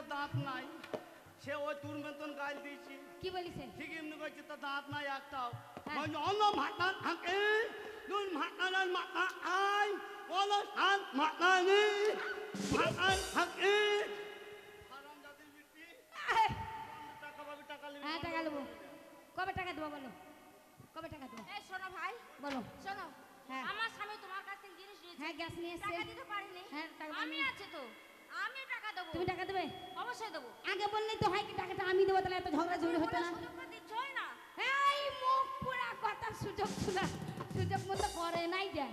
তার দাঁত নাই। সে ওই তোর মতন গাইল দিয়েছি। কি বলিছে ঠিক এমনি করছে তার দাঁত নাই একটাও। হ্যাঁ। অন্য মাথা থাকে তুই মাথার মাথা আই বলো সাত মাথা নেই মাথা থাকে। টাকা নিবি। হ্যাঁ টাকা দেবো কবে টাকা দেবো বলো? কবে টাকা দেবো? এই শোনো ভাই। বলো। শোনো হ্যাঁ। আমার স্বামী তোমার কাছ থেকে জিনিস নিয়েছে। হ্যাঁ গ্যাস নিয়ে টাকা দিতে পারিনি। হ্যাঁ, আমি। আছে তো। আমি টাকা দেবো। তুমি টাকা দেবে? অবশ্যই দেবো। আগে বললেই তো হয় কি টাকাটা আমি দেবো তাহলে এত ঝগড়া ঝগড়ি হতো না। দিচ্ছই না। এই মুখ পুরা কথা সুযোগ শোনা সুযোগ মতো করে নাই দেন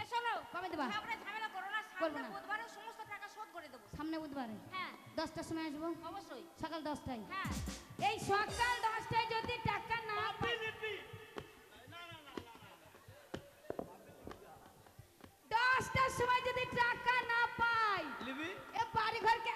এই শোনো কবে দেবা? ঝগড়া ঝামেলা করো না সামনে বুধবারে সমস্ত টাকা শোধ করে দেবো। সামনে বুধবারে? হ্যাঁ। দশটার সময় আসব? অবশ্যই। সকাল দশটায়? হ্যাঁ। এই সকাল দশটায় যদি টাকা না পাই দশটার সময় যদি টাকা লিবি? এ বাড়ি ঘরকে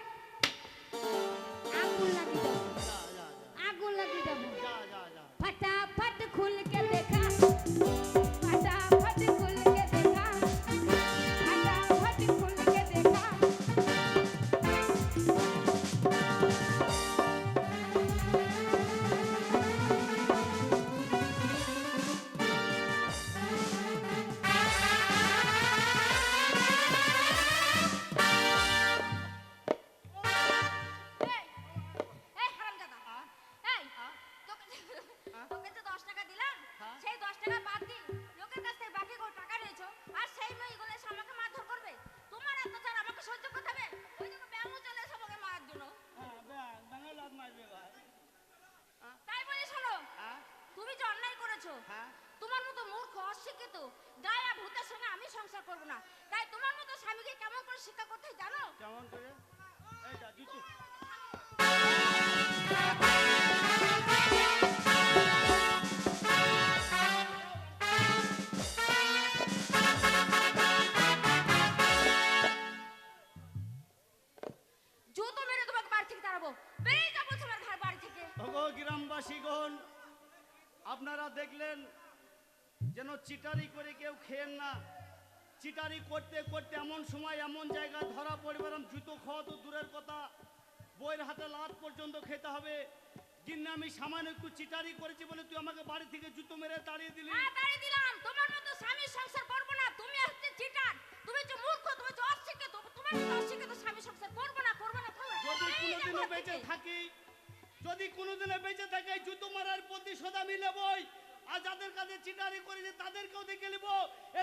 জানো কেমন করে? এই গ্রামবাসীগণ আপনারা দেখলেন যেন চিটারি করে কেউ খেয়েন না। চিটারি করতে করতে এমন সময় এমন জায়গায় ধরা পড়বে জুতো খাওয়া তো দূরের কথা। বইয়ের হাতে লাত পর্যন্ত খেতে হবে। কিন্তু আমি সামান্য একটু চিটারি করেছি বলে তুই আমাকে বাড়ি থেকে জুতো মেরে তাড়িয়ে দিলি। হ্যাঁ তাড়িয়ে দিলাম। তোমার মতো স্বামী সংসার করব না। তুমি হচ্ছে চিটার। তুমি হচ্ছে মূর্খ তুমি হচ্ছে অশিক্ষিত। তোমার মতো অশিক্ষিত স্বামী সংসার করব না করব না যদি কোনোদিনও বেঁচে থাকি যদি কোনোদিনও বেঁচে থাকে জুতো মারার প্রতিশোধ আমি নেবই। আর যাদের কাছে চিটারি করেছে তাদেরকেও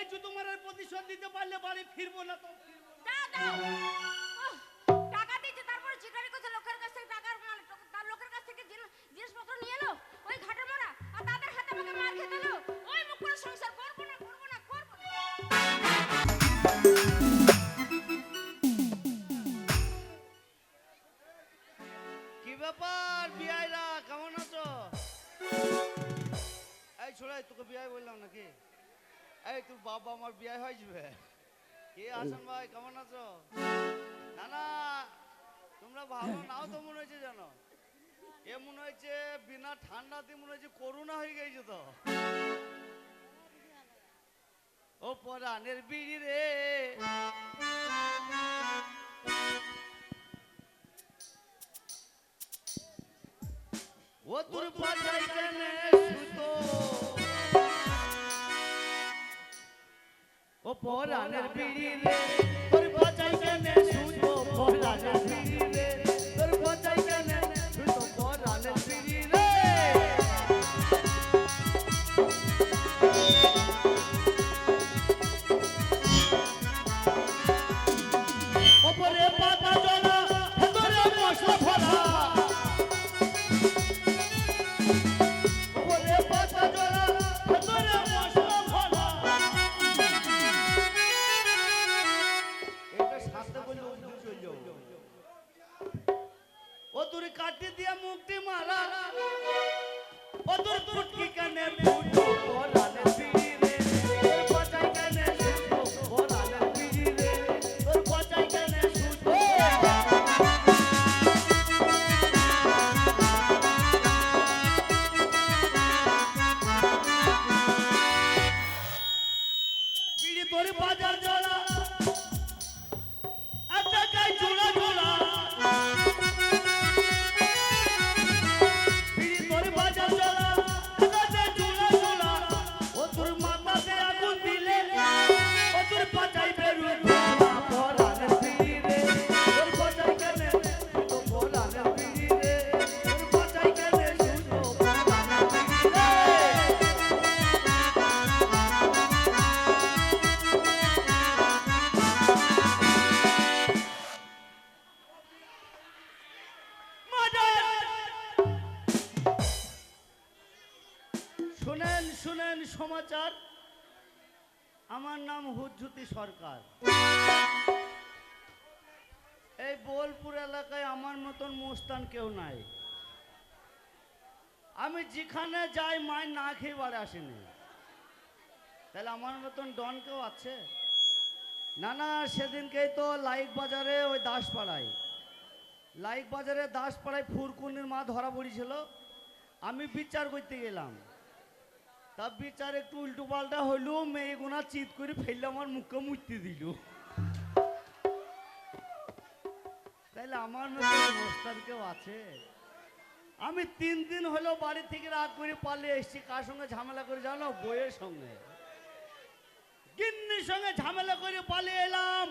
এই তোমার প্রতিশোধ দিতে পারলে বাড়ি ফিরবো না তো। বাবা আমার বিয়ে হয়ে যাবে। কি হাসান ভাই? কেমন আছো? না না তোমরা ভালো নাও তো মনে হয়েছে জানো এ মনে হয়েছে বিনা ঠান্ডাতে মনে হচ্ছে করোনা হয়ে গেছে তো। ও পরাণের বিড়ি রে। ও তোর পাজাই কেনে সুতো। ও পরাণের বিড়ি রে তোর পাজাই কেনে সুতো পরাণের বিড়ি কাটি দিয়ে মুক্তি মারা ও তোর ফুটকি কানে সমাচার। আমার নাম হুজ্জুতি সরকার। এই বোলপুর এলাকায় আমার মতন মোস্তান কেউ নাই। আমি যেখানে যাই মাই না খেয়ে বাড়ি আসেনি। তাহলে আমার মতন ডন কেউ আছে? না না, সেদিনকেই তো লাইক বাজারে ওই দাসপাড়ায়। লাইক বাজারে দাসপাড়ায় ফুরকুনির মা ধরা পড়েছিল। আমি বিচার করতে গেলাম। তা বিচার একটু উল্টো পাল্টা হইল মেয়েগুনা চিত করে ফেললে, আমার মুখে দিল। আমার কেউ আছে? আমি তিন দিন হলো বাড়ি থেকে রাগ করে পালিয়ে এসেছি, কার সঙ্গে ঝামেলা করে জানো? বইয়ের সঙ্গে। গিন্নির সঙ্গে ঝামেলা করে পালিয়ে এলাম।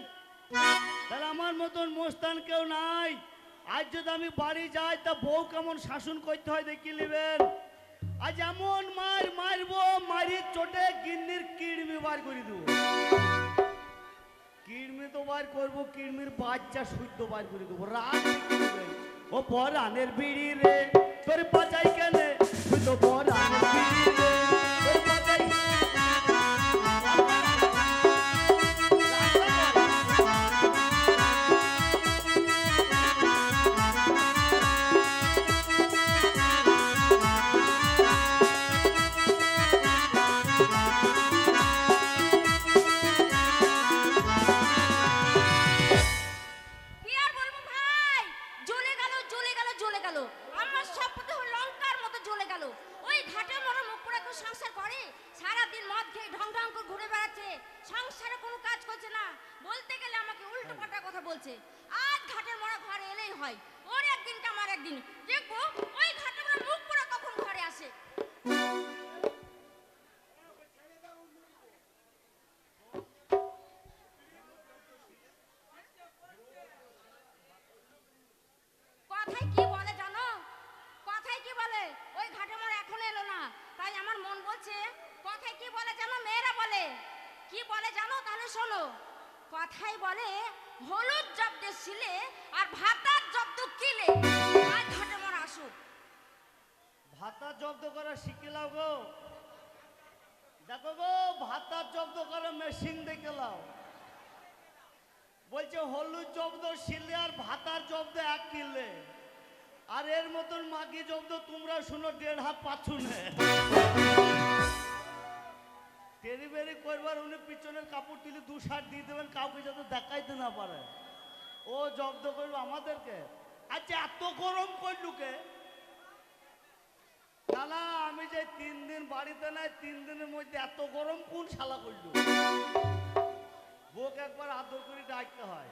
তাহলে আমার মতন মোস্তান কেউ নাই। আজ যদি আমি বাড়ি যাই, তা বউ কেমন শাসন করতে হয় দেখি নেবেন। আজ এমন মারি চোটে গিন্নির কিড়মি বার করে দেবো। কিড়মি তো বার করব কিড়মির বাচ্চা সুদ্ধ বার করে দেবো। রাত ও পরানের বিড়ি রে, তোর বাজাই কেনে? তুই তো পরানের বিড়ি রে। হয়। ওর একদিন আমার একদিন। দেখব, ওই ঘাটে মুখ করে কখন ঘরে আসে। কি বলে জানো? কথায় কি বলে? ওই ঘাটে এখন এলো না। তাই আমার মন বলছে, কথায় কি বলে জানো? মেয়েরা বলে। কি বলে জানো? তাহলে শোনো। কথাই বলে হলুদ জব্দ শিলে আর ভাতার জব্দ কিলে? আজ ঘাটে আমার আসুক। ভাতা জব্দ করা শিখিলাও গো। দেখো গো ভাতা জব্দ করা মেশিন দেখে লাও। বলছে হলুদ জব্দ শিলে আর ভাতার জব্দ এক কিনলে আর এর মতন মাগি জব্দ তোমরা শুনো দেড় হাত পাচ্ছু নে বেরি করবার উনি পিছনের কাপড় তুলে দু শার্ট দিয়ে দেবেন, কাউকে যাতে দেখাইতে না পারে। ও জব্দ করবে আমাদেরকে। আচ্ছা এত গরম করলুকে শালা, আমি যে তিন দিন বাড়িতে নাই, তিন দিনের মধ্যে এত গরম কোন শালা করলু? বউকে একবার আদর করে ডাকতে হয়।